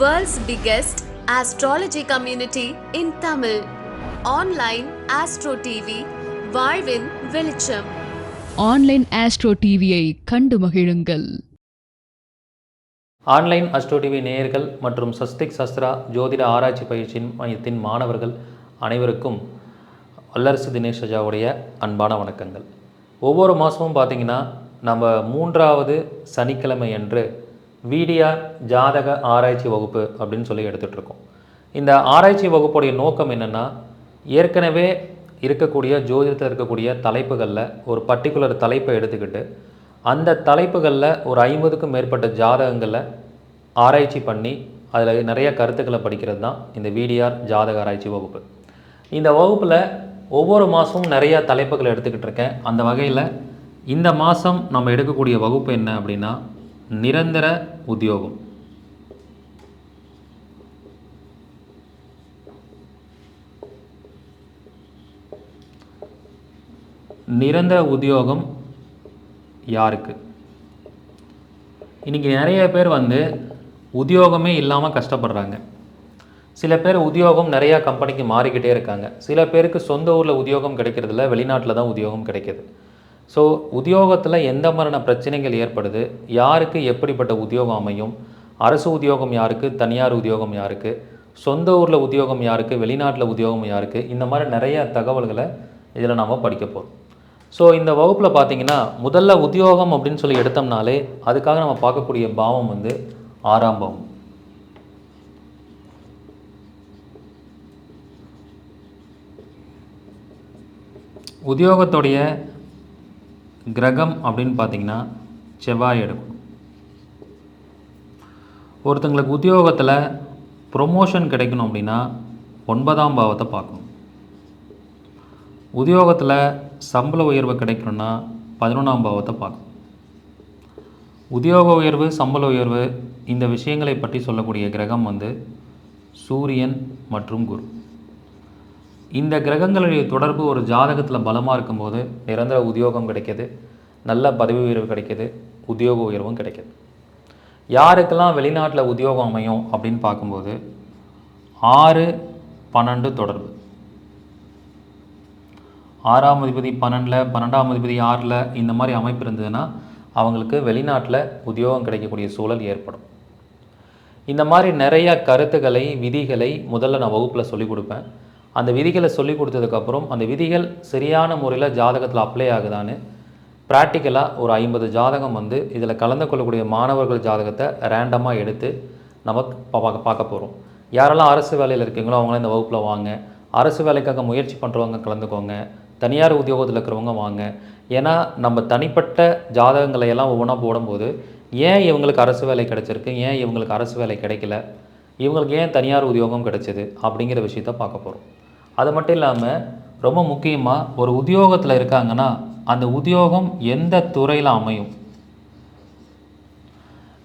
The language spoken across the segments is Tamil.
World's biggest astrology community in Tamil. Online Astro TV, வாழ்வின் வெளிச்சம். ஆன்லைன் ஆஸ்ட்ரோ டிவியை கண்டு மகிழுங்கள். ஆன்லைன் அஸ்ட்ரோ டிவி நேயர்கள் மற்றும் சஸ்திக் சஸ்திரா ஜோதிட ஆராய்ச்சி பயிற்சியின் மையத்தின் மாணவர்கள் அனைவருக்கும் வல்லரசு தினேஷ் ராஜாவுடைய அன்பான வணக்கங்கள். ஒவ்வொரு மாதமும் பார்த்திங்கன்னா நம்ம மூன்றாவது சனிக்கிழமை அன்று விடிஆர் ஜாதக ஆராய்ச்சி வகுப்பு அப்படின்னு சொல்லி எடுத்துகிட்ருக்கோம் இந்த ஆராய்ச்சி வகுப்புடைய நோக்கம் என்னென்னா ஏற்கனவே இருக்கக்கூடிய ஜோதிடத்தில் இருக்கக்கூடிய தலைப்புகளில் ஒரு பர்டிகுலர் தலைப்பை எடுத்துக்கிட்டு அந்த தலைப்புகளில் ஒரு ஐம்பதுக்கும் மேற்பட்ட ஜாதகங்களை ஆராய்ச்சி பண்ணி அதில் நிறைய கருத்துக்களை படிக்கிறது தான் இந்த விடிஆர் ஜாதக ஆராய்ச்சி வகுப்பு. இந்த வகுப்பில் ஒவ்வொரு மாதமும் நிறையா தலைப்புகளை எடுத்துக்கிட்டு இருக்கேன் அந்த வகையில் இந்த மாதம் நம்ம எடுக்கக்கூடிய வகுப்பு என்ன அப்படின்னா நிரந்தர உத்தியோகம். நிரந்தர உத்தியோகம் யாருக்கு? இன்றைக்கி நிறைய பேர் வந்து உத்தியோகமே இல்லாமல் கஷ்டப்படுறாங்க. சில பேர் உத்தியோகம் நிறையா கம்பெனிக்கு மாறிக்கிட்டே இருக்காங்க. சில பேருக்கு சொந்த ஊரில் உத்தியோகம் கிடைக்கிறதில்ல வெளிநாட்டில் தான் உத்தியோகம் கிடைக்கிது. ஸோ உத்தியோகத்தில் எந்த மாதிரியான பிரச்சனைகள் ஏற்படுது? யாருக்கு எப்படிப்பட்ட உத்தியோகம் அமையும்? அரசு உத்தியோகம் யாருக்கு? தனியார் உத்தியோகம் யாருக்கு? சொந்த ஊரில் உத்தியோகம் யாருக்கு? வெளிநாட்டில் உத்தியோகம் யாருக்கு? இந்த மாதிரி நிறைய தகவல்களை இதில் நாம் படிக்க போகிறோம் ஸோ இந்த வகுப்பில் பார்த்தீங்கன்னா முதல்ல உத்தியோகம் அப்படின்னு சொல்லி எடுத்தோம்னாலே அதுக்காக நம்ம பார்க்கக்கூடிய பாவம் வந்து ஆறாம் பாவம். உத்தியோகத்துடைய கிரகம் அப்படின்னு பார்த்தீங்கன்னா செவ்வாய் எடுக்கும். ஒருத்தங்களுக்கு உத்தியோகத்தில் ப்ரொமோஷன் கிடைக்கணும் அப்படின்னா ஒன்பதாம் பாவத்தை பார்க்கணும். உத்தியோகத்தில் சம்பள உயர்வு கிடைக்கணும்னா பதினொன்றாம் பாவத்தை பார்க்கணும். உத்தியோக உயர்வு சம்பள உயர்வு இந்த விஷயங்களை பற்றி சொல்லக்கூடிய கிரகம் வந்து சூரியன் மற்றும் குரு. இந்த கிரகங்களுடைய தொடர்பு ஒரு ஜாதகத்தில் பலமாக இருக்கும்போது நிரந்தர உத்தியோகம் கிடைக்கிது. நல்ல பதவி உயர்வு கிடைக்கிது. உத்தியோக உயர்வும் கிடைக்கிது. யாருக்கெல்லாம் வெளிநாட்டில் உத்தியோகம் அமையும் அப்படின்னு பார்க்கும்போது ஆறு பன்னெண்டு தொடர்பு. ஆறாம் அதிபதி பன்னெண்டில் பன்னெண்டாம் அதிபதி ஆறில் இந்த மாதிரி அமைப்பு இருந்ததுன்னா அவங்களுக்கு வெளிநாட்டில் உத்தியோகம் கிடைக்கக்கூடிய சூழல் ஏற்படும். இந்த மாதிரி நிறைய கருத்துக்களை விதிகளை முதல்ல நான் வகுப்பில் சொல்லிக் கொடுப்பேன். அந்த விதிகளை சொல்லி கொடுத்ததுக்கப்புறம் அந்த விதிகள் சரியான முறையில் ஜாதகத்தில் அப்ளை ஆகுதான்னு ப்ராக்டிக்கலாக ஒரு ஐம்பது ஜாதகம் வந்து இதில் கலந்து கொள்ளக்கூடிய மாணவர்கள் ஜாதகத்தை ரேண்டமாக எடுத்து நம்ம பார்க்க பார்க்க போகிறோம் யாரெல்லாம் அரசு வேலையில் இருக்கீங்களோ அவங்களாம் இந்த வகுப்பில் வாங்க. அரசு வேலைக்காக முயற்சி பண்ணுறவங்க கலந்துக்கோங்க. தனியார் உத்தியோகத்தில் இருக்கிறவங்க வாங்க. ஏன்னா நம்ம தனிப்பட்ட ஜாதகங்களை எல்லாம் ஒவ்வொன்றா போடும்போது ஏன் இவங்களுக்கு அரசு வேலை கிடைச்சிருக்கு? ஏன் இவங்களுக்கு அரசு வேலை கிடைக்கல? இவங்களுக்கு ஏன் தனியார் உத்தியோகம் கிடைச்சிது? அப்படிங்கிற விஷயத்த பார்க்க போகிறோம் அது மட்டும் இல்லாமல் ரொம்ப முக்கியமாக ஒரு உத்தியோகத்தில் இருக்காங்கன்னா அந்த உத்தியோகம் எந்த துறையில் அமையும்?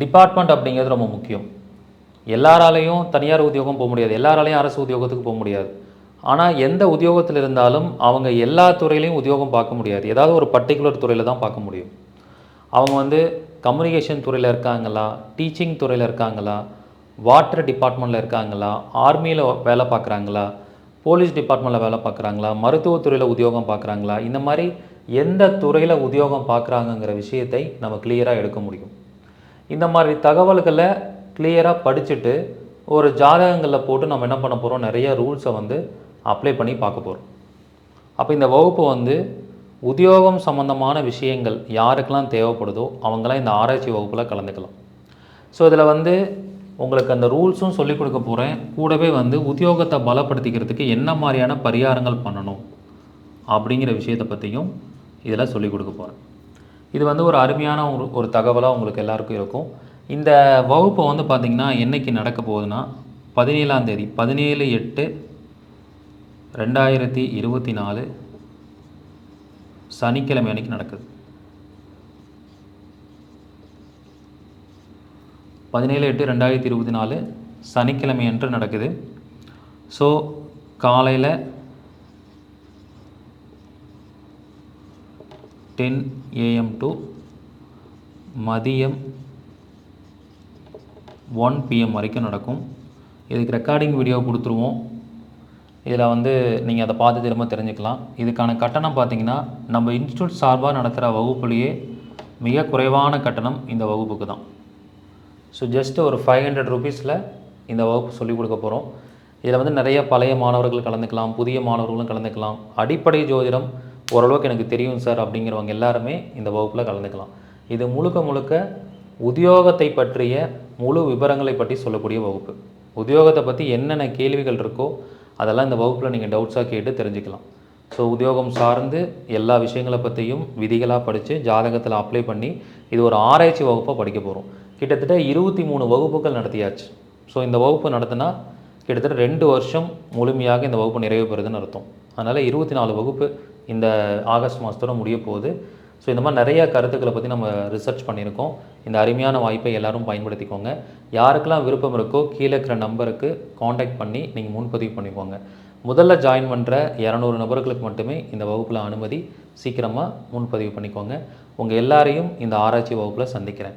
டிபார்ட்மெண்ட் அப்படிங்கிறது ரொம்ப முக்கியம். எல்லாராலையும் தனியார் உத்தியோகம் போக முடியாது. எல்லாராலையும் அரசு உத்தியோகத்துக்கு போக முடியாது. ஆனால் எந்த உத்தியோகத்தில் இருந்தாலும் அவங்க எல்லா துறையிலையும் உத்தியோகம் பார்க்க முடியாது. ஏதாவது ஒரு பர்டிகுலர் துறையில் தான் பார்க்க முடியும். அவங்க வந்து கம்யூனிகேஷன் துறையில் இருக்காங்களா? டீச்சிங் துறையில் இருக்காங்களா? வாட்டர் டிபார்ட்மெண்ட்டில் இருக்காங்களா? ஆர்மியில் வேலை பார்க்குறாங்களா? போலீஸ் டிபார்ட்மெண்ட்டில் வேலை பார்க்குறாங்களா? மருத்துவத்துறையில் உத்தியோகம் பார்க்குறாங்களா? இந்த மாதிரி எந்த துறையில் உத்தியோகம் பார்க்குறாங்கங்கிற விஷயத்தை நம்ம கிளியராக எடுக்க முடியும். இந்த மாதிரி தகவல்களை கிளியராக படிச்சுட்டு ஒரு ஜாதகங்களில் போட்டு நம்ம என்ன பண்ண போகிறோம் நிறைய ரூல்ஸை வந்து அப்ளை பண்ணி பார்க்க போகிறோம் அப்போ இந்த வகுப்பு வந்து உத்தியோகம் சம்மந்தமான விஷயங்கள் யாருக்கெல்லாம் தேவைப்படுதோ அவங்களாம் இந்த ஆராய்ச்சி வகுப்பில் கலந்துக்கலாம். ஸோ இதில் வந்து உங்களுக்கு அந்த ரூல்ஸும் சொல்லிக் கொடுக்க போகிறேன் கூடவே வந்து உத்தியோகத்தை பலப்படுத்திக்கிறதுக்கு என்ன மாதிரியான பரிகாரங்கள் பண்ணணும் அப்படிங்கிற விஷயத்தை பற்றியும் இதில் சொல்லிக் கொடுக்க போகிறேன் இது வந்து ஒரு அருமையான ஒரு ஒரு தகவலாக உங்களுக்கு எல்லாருக்கும் இருக்கும். இந்த வகுப்பு வந்து பார்த்திங்கன்னா என்னைக்கு நடக்க போகுதுன்னா பதினேழாம் தேதி பதினேழு எட்டு ரெண்டாயிரத்தி இருபத்தி நாலு சனிக்கிழமை அன்றைக்கி நடக்குது. பதினேழு எட்டு ரெண்டாயிரத்தி இருபத்தி நாலு சனிக்கிழமை அன்று நடக்குது. ஸோ காலையில் டென் ஏஎம் டு மதியம் ஒன் பிஎம் வரைக்கும் நடக்கும். இதுக்கு ரெக்கார்டிங் வீடியோ கொடுத்துருவோம். இதில் வந்து நீங்கள் அதை பார்த்து திரும்ப தெரிஞ்சுக்கலாம். இதுக்கான கட்டணம் பார்த்தீங்கன்னா நம்ம இன்ஸ்டியூட் சார்பாக நடத்துகிற வகுப்புலேயே மிக குறைவான கட்டணம் இந்த வகுப்புக்கு தான். ஸோ ஜஸ்ட் ஒரு ஃபைவ் ஹண்ட்ரட் ருபீஸில் இந்த வகுப்பு சொல்லிக் கொடுக்க போகிறோம் இதில் வந்து நிறைய பழைய மாணவர்கள் கலந்துக்கலாம் புதிய மாணவர்களும் கலந்துக்கலாம். அடிப்படை ஜோதிடம் ஓரளவுக்கு எனக்கு தெரியும் சார் அப்படிங்கிறவங்க எல்லாருமே இந்த வகுப்பில் கலந்துக்கலாம். இது முழுக்க முழுக்க உத்தியோகத்தை பற்றிய முழு விவரங்களை பற்றி சொல்லக்கூடிய வகுப்பு. உத்தியோகத்தை பற்றி என்னென்ன கேள்விகள் இருக்கோ அதெல்லாம் இந்த வகுப்பில் நீங்கள் டவுட்ஸாக கேட்டு தெரிஞ்சுக்கலாம். ஸோ உத்தியோகம் சார்ந்து எல்லா விஷயங்களை பற்றியும் விதிகளாக படித்து ஜாதகத்தில் அப்ளை பண்ணி இது ஒரு ஆராய்ச்சி வகுப்பாக படிக்க போகிறோம் கிட்டத்தட்ட இருபத்தி மூணு வகுப்புகள் நடத்தியாச்சு. ஸோ இந்த வகுப்பு நடத்தினா கிட்டத்தட்ட ரெண்டு வருஷம் முழுமையாக இந்த வகுப்பு நிறைவு பெறுதுன்னு அர்த்தம். அதனால் இருபத்தி நாலு வகுப்பு இந்த ஆகஸ்ட் மாதத்தோட முடிய போகுது. ஸோ இந்த மாதிரி நிறைய கருத்துக்களை பற்றி நம்ம ரிசர்ச் பண்ணியிருக்கோம். இந்த அருமையான வாய்ப்பை எல்லோரும் பயன்படுத்திக்கோங்க. யாருக்கெல்லாம் விருப்பம் இருக்கோ கீழே இருக்கிற நம்பருக்கு காண்டாக்ட் பண்ணி நீங்கள் முன்பதிவு பண்ணிக்கோங்க. முதல்ல ஜாயின் பண்ணுற இரநூறு நபர்களுக்கு மட்டுமே இந்த வகுப்பில் அனுமதி சீக்கிரமாக முன்பதிவு பண்ணிக்கோங்க. உங்கள் எல்லாரையும் இந்த ஆராய்ச்சி வகுப்பில் சந்திக்கிறேன்.